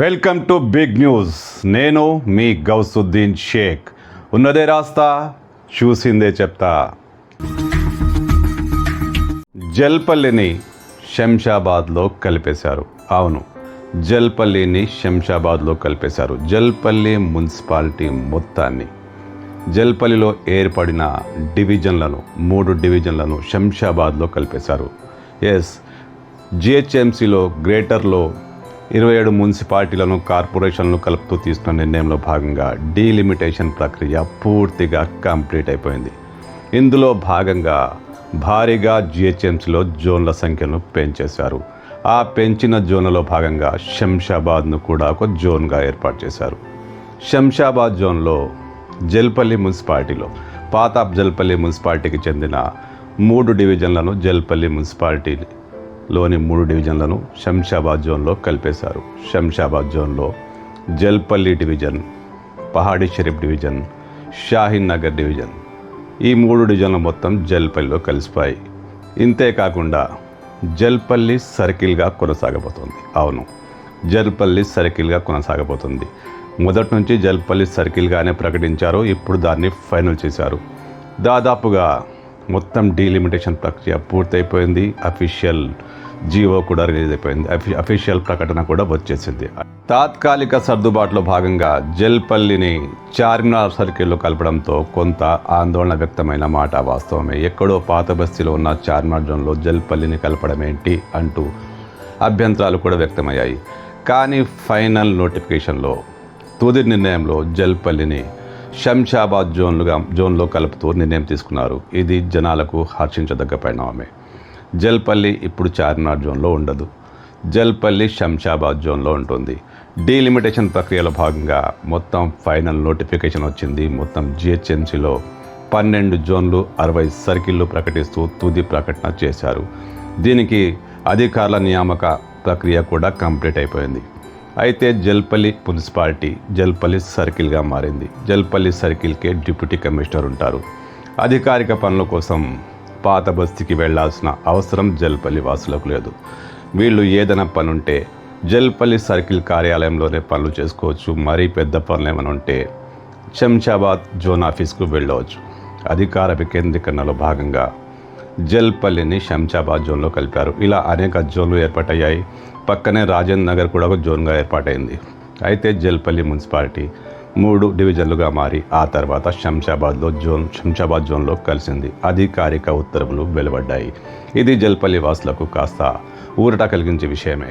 Welcome to big news. నేను మీ గౌసుద్దీన్ షేక్. ఉన్నదే రాస్తా చూసిందే చెప్తా. జల్పల్లిని శంషాబాద్లో కలిపేశారు. అవును జల్పల్లిని శంషాబాద్లో కలిపేశారు. జల్పల్లి మున్సిపాలిటీ మొత్తాన్ని. జల్పల్లిలో ఏర్పడిన డివిజన్లను మూడు డివిజన్లను శంషాబాద్లో కలిపేశారు. ఎస్ జిహెచ్ఎంసీలో గ్రేటర్లో ఇరవై ఏడు మున్సిపాలిటీలను కార్పొరేషన్లు కలుపుతూ తీసుకున్న నిర్ణయంలో భాగంగా డీలిమిటేషన్ ప్రక్రియ పూర్తిగా కంప్లీట్ అయిపోయింది. ఇందులో భాగంగా భారీగా జిహెచ్ఎంసీలో జోన్ల సంఖ్యను పెంచేశారు. ఆ పెంచిన జోన్లలో భాగంగా శంషాబాద్ను కూడా ఒక జోన్గా ఏర్పాటు చేశారు. శంషాబాద్ జోన్లో జల్పల్లి మున్సిపాలిటీలో పాతాప్ జల్పల్లి మున్సిపాలిటీకి చెందిన మూడు డివిజన్లను జల్పల్లి మున్సిపాలిటీ లోని మూడు డివిజన్లను శంషాబాద్ జోన్లో కలిపేశారు. శంషాబాద్ జోన్లో Jalpally division Pahadi Shareef division Shaheen Nagar division. ఈ మూడు డివిజన్లు మొత్తం జల్పల్లిలో కలిసిపోయాయి. ఇంతే కాకుండా జల్పల్లి సర్కిల్గా కొనసాగబోతోంది. అవును జల్పల్లి సర్కిల్గా కొనసాగబోతుంది. మొదటి నుంచి జల్పల్లి సర్కిల్గానే ప్రకటించారు. ఇప్పుడు దాన్ని ఫైనల్ చేశారు. దాదాపుగా మొత్తం డీలిమిటేషన్ ప్రక్రియ పూర్తయిపోయింది. అఫీషియల్ జీవో కూడా రిలీజ్ అయిపోయింది. అఫీ అఫీషియల్ ప్రకటన కూడా వచ్చేసింది. తాత్కాలిక సర్దుబాటులో భాగంగా జల్పల్లిని చార్మినార్ సర్కిల్లో కలపడంతో కొంత ఆందోళన వ్యక్తమైన మాట వాస్తవమే. ఎక్కడో పాత బస్తీలో ఉన్న చార్మినార్ జోన్లో జల్పల్లిని కలపడం ఏంటి అంటూ అభ్యంతరాలు కూడా వ్యక్తమయ్యాయి. కానీ ఫైనల్ నోటిఫికేషన్లో తుది నిర్ణయంలో జల్పల్లిని శంషాబాద్ జోన్లుగా జోన్లో కలుపుతూ నిర్ణయం తీసుకున్నారు. ఇది జనాలకు హర్షించదగ్గ పరిణామమే. జల్పల్లి ఇప్పుడు చార్మినార్ జోన్లో ఉండదు. జల్పల్లి శంషాబాద్ జోన్లో ఉంటుంది. డీలిమిటేషన్ ప్రక్రియలో భాగంగా మొత్తం ఫైనల్ నోటిఫికేషన్ వచ్చింది. మొత్తం జిహెచ్ఎంసీలో పన్నెండు జోన్లు అరవై సర్కిళ్ళు ప్రకటిస్తూ తుది ప్రకటన చేశారు. దీనికి అధికారుల నియామక ప్రక్రియ కూడా కంప్లీట్ అయిపోయింది. అయితే జల్పల్లి మున్సిపాలిటీ జల్పల్లి సర్కిల్గా మారింది. జల్పల్లి సర్కిల్కే డిప్యూటీ కమిషనర్ ఉంటారు. అధికారిక పనుల కోసం పాత బస్తీకి వెళ్ళాల్సిన అవసరం జల్పల్లి వాసులకు లేదు. వీళ్ళు ఏదైనా పని ఉంటే జల్పల్లి సర్కిల్ కార్యాలయంలోనే పనులు చేసుకోవచ్చు. మరీ పెద్ద పనులు ఏమైనా ఉంటే శంషాబాద్ జోన్ ఆఫీస్కు వెళ్ళవచ్చు. అధికార వికేంద్రీకరణలో భాగంగా జల్పల్లిని శంషాబాద్ జోన్లో కలిపారు. ఇలా అనేక జోన్లు ఏర్పాటయ్యాయి. పక్కనే రాజేంద్ర నగర్ కూడా ఒక జోన్గా ఏర్పాటైంది. అయితే జల్పల్లి మున్సిపాలిటీ మూడు డివిజన్లుగా మారి ఆ తర్వాత శంషాబాద్లో జోన్ శంషాబాద్ జోన్లో కలిసింది. అధికారిక ఉత్తర్వులు వెలువడ్డాయి. ఇది జల్పల్లి వాసులకు కాస్త ఊరట కలిగించే విషయమే.